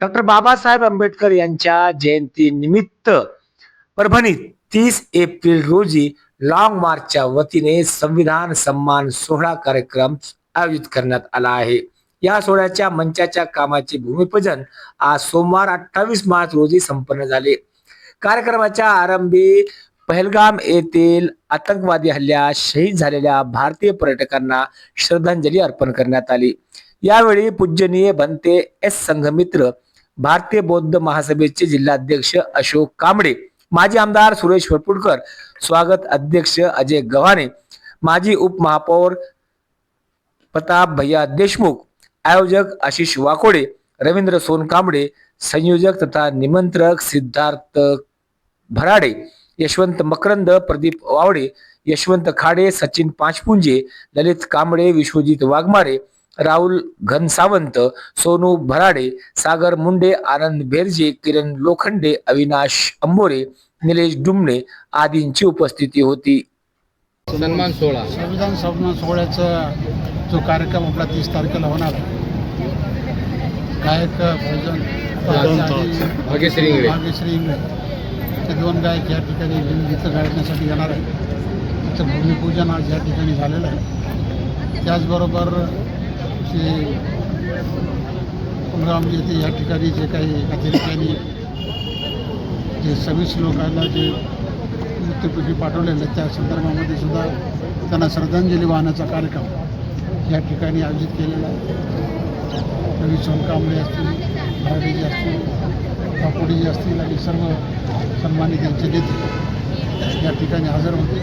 Doctor Babasaheb Ambedkar यांच्या जयंती निमित्त परभणीत तीस एप्रिल रोजी लॉंग मार्चच्या वतीने संविधान सन्मान सोहळा कार्यक्रम आयोजित करण्यात आला आहे. या सोहळ्याच्या मंचाच्या कामाचे भूमिपूजन आज सोमवार अठ्ठावीस मार्च रोजी संपन्न झाले. कार्यक्रमाच्या आरंभी पहलगाम येथील आतंकवादी हल्ल्यात शहीद झालेल्या भारतीय पर्यटकांना श्रद्धांजली अर्पण करण्यात आली. यावेळी पूजनीय बनते एस संघमित्र भारतीय बौद्ध महासभेचे जिल्हाध्यक्ष अशोक कांबळे माजी आमदार सुरेश वरपुडकर स्वागत अध्यक्ष अजय गव्हाणे माजी उपमहापौर प्रताप भैया देशमुख आयोजक आशिष वाकोडे रवींद्र सोनकांबळे संयोजक तथा निमंत्रक सिद्धार्थ भराडे यशवंत मकरंद प्रदीप वावडे यशवंत खाडे सचिन पाचपुंजे ललित कांबळे विश्वजित वाघमारे राहुल घनसावंत सोनू भराडे सागर मुंडे आनंद बेरजे किरण लोखंडे अविनाश अंबोरे निलेश डुमणे आदींची उपस्थिती होती. सन्मान सोहळा. संविधान सन्मान सोहळ्याचा जो कार्यक्रम आपला तीस तारखेला होणार आहे. गायक भजन भाग्यश्री इंगळे. भाग्यश्री इंगळे. ते दोन गायक या ठिकाणी गीतं गायण्यासाठी येणार आहे त्याचं भूमिपूजन आज या ठिकाणी झालेलं आहे. त्याचबरोबर श्री कुलगाम येथे या ठिकाणी जे काही अतिरेक्यांनी जे सव्वीस लोकांना जे मृत्यूपैकी पाठवलेलं त्या संदर्भामध्ये सुद्धा त्यांना श्रद्धांजली वाहण्याचा कार्यक्रम या ठिकाणी आयोजित केलेला आहे. रवी सोनकांबळे असतील भारडेजी असतील काकोडीजी असतील आणि सर्व सन्मानित यांचे नेते या ठिकाणी हजर होते.